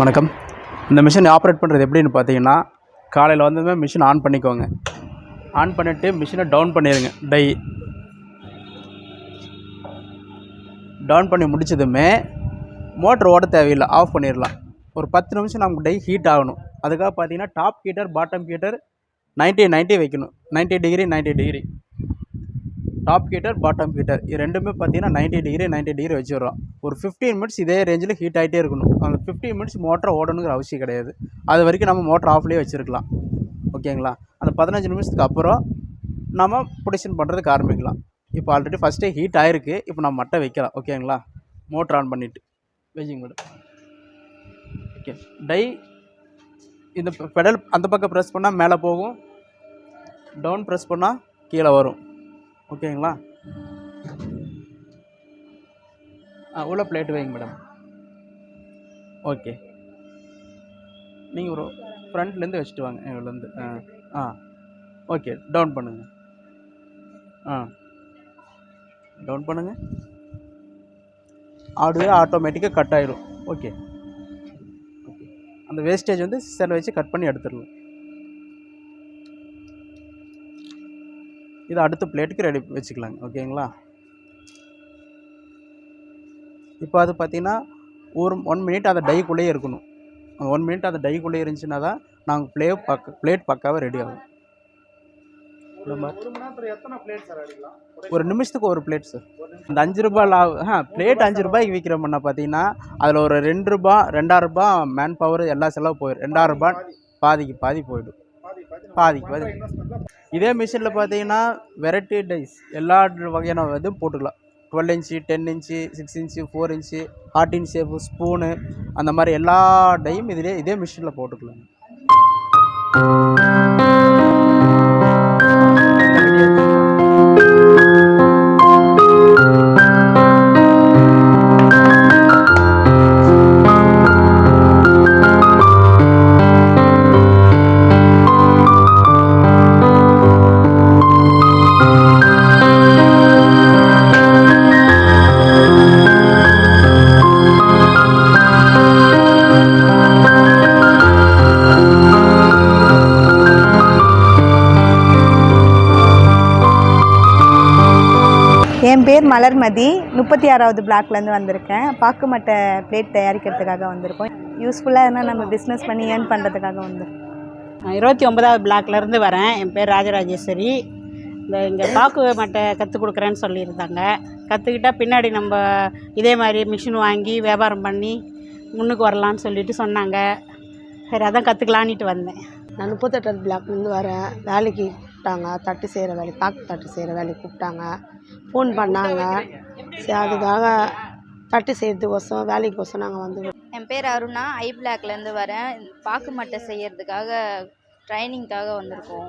வணக்கம். இந்த machine operate பண்ணுறது எப்படின்னு பார்த்தீங்கன்னா காலையில் வந்ததுமே மிஷின் ஆன் பண்ணிக்கோங்க. ஆன் பண்ணிவிட்டு மிஷினை டவுன் பண்ணிடுங்க டை. டவுன் பண்ணி முடிச்சதுமே மோட்டர் ஓட தேவையில்லை. ஆஃப் பண்ணிடலாம் ஒரு பத்து நிமிஷம் நமக்கு டை ஹீட் ஆகணும். அதுக்காக பார்த்தீங்கன்னா டாப் ஹீட்டர் பாட்டம் ஹீட்டர் 90 90 வைக்கணும். 90 degree 90 degree top heater bottom heater இது ரெண்டுமே பார்த்தீங்கன்னா 90 டிகிரி 90 டிகிரி வச்சுருவோம் ஒரு ஃபிஃப்டீன் மினிட்ஸ் இதே ரேஞ்சில் ஹீட் ஆகிட்டே இருக்கணும். அந்த ஃபிஃப்டீன் மினிட்ஸ் மோட்டர் ஓடணுங்கிற அவசியம் கிடையாது. அது வரைக்கும் நம்ம மோட்டர் ஆஃப்லேயே வச்சுருக்கலாம். ஓகேங்களா அந்த பதினஞ்சு நிமிஷத்துக்கு அப்புறம் நம்ம புடிஷன் பண்ணுறதுக்கு ஆரம்பிக்கலாம். இப்போ ஆல்ரெடி ஃபஸ்ட்டே ஹீட் ஆயிருக்கு. இப்போ நம்ம மட்டை வைக்கலாம். ஓகேங்களா மோட்டர் ஆன் பண்ணிவிட்டு வெஜிங் மேடம் ஓகே டை இந்த பெடல் அந்த பக்கம் ப்ரெஸ் பண்ணால் மேலே போகும். டவுன் ப்ரெஸ் பண்ணால் கீழே வரும். ஓகேங்களா? ஆ உள்ள பிளேட் வைங்க மேடம் ஓகே. நீங்கள் ஒரு ஃப்ரண்ட்லேருந்து வச்சுட்டு வாங்க. இவ்வளோந்து ஆ ஆ. ஓகே டவுன் பண்ணுங்கள் ஆ. டவுன் பண்ணுங்கள் ஆடுவே ஆட்டோமேட்டிக்காக கட் ஆயிடும் ஓகே. அந்த வேஸ்டேஜ் வந்து சிசரில் வச்சு கட் பண்ணி எடுத்துடலாம். இது அடுத்த பிளேட்டுக்கு ரெடி வச்சுக்கலாங்க ஓகேங்களா? இப்போ அது பார்த்தீங்கன்னா ஒரு ஒன் மினிட் அந்த டைக்குள்ளேயே இருக்கணும். ஒன் மினிட் அந்த டைக்குள்ளேயே இருந்துச்சுன்னா தான் நாங்கள் ப்ளே பக்க பிளேட் பக்காவாக ரெடி ஆகும். ஒரு நிமிஷத்துக்கு ஒரு பிளேட் சார் இந்த அஞ்சு ரூபாய் லா ஆ பிளேட் அஞ்சு ரூபாய்க்கு விற்கிறோம்னா பார்த்தீங்கன்னா அதில் ஒரு ரெண்டு ரூபா ரெண்டாயிரம் ரூபாய் மேன் பவர் எல்லா செலவு போயிடும். ரெண்டாயிரம் ரூபாய் பாதிக்கு பாதி போயிடும். பாதிக்கு பாதி இதே மிஷினில் பார்த்தீங்கன்னா வெரைட்டி டைஸ் எல்லா வகையான இதுவும் போட்டுக்கலாம். Twelve inch ten inch six inch four inch heart shape spoon அந்த மாதிரி எல்லா டையும் இதிலே இதே மிஷினில் போட்டுக்கலாம். மலர்மதி முப்பத்தி ஆறாவது பிளாக்லேருந்து வந்திருக்கேன். பாக்கு மட்டை பிளேட் தயாரிக்கிறதுக்காக வந்திருக்கோம். யூஸ்ஃபுல்லாக இருந்தால் நம்ம பிஸ்னஸ் பண்ணி ஏர்ன் பண்ணுறதுக்காக வந்திருக்கோம். நான் இருபத்தி ஒன்பதாவது பிளாக்லேருந்து வரேன். என் பேர் ராஜராஜேஸ்வரி. இந்த இங்கே பாக்கு மட்டை கற்றுக் கொடுக்குறேன்னு சொல்லியிருந்தாங்க. கற்றுக்கிட்டா பின்னாடி நம்ம இதே மாதிரி மிஷின் வாங்கி வியாபாரம் பண்ணி முன்னுக்கு வரலான்னு சொல்லிட்டு சொன்னாங்க. சரி அதான் கற்றுக்கலான்ட்டு வந்தேன். நான் முப்பத்தெட்டாவது பிளாக்லேருந்து வரேன். வேலைக்கு கூப்பிட்டாங்க தட்டு செய்கிற வேலைக்கு தாக்கு தட்டு செய்கிற வேலைக்கு கூப்பிட்டாங்க. ஃபோன் பண்ணாங்க. சரி அதுக்காக தட்டு செய்கிறதுக்கோசம் வேலைக்கோசம் நாங்கள் வந்து என் பேர் அருணா ஐ பிளாக்லேருந்து வரேன். பாக்கு மட்டை செய்கிறதுக்காக ட்ரைனிங்க்காக வந்திருக்கோம்.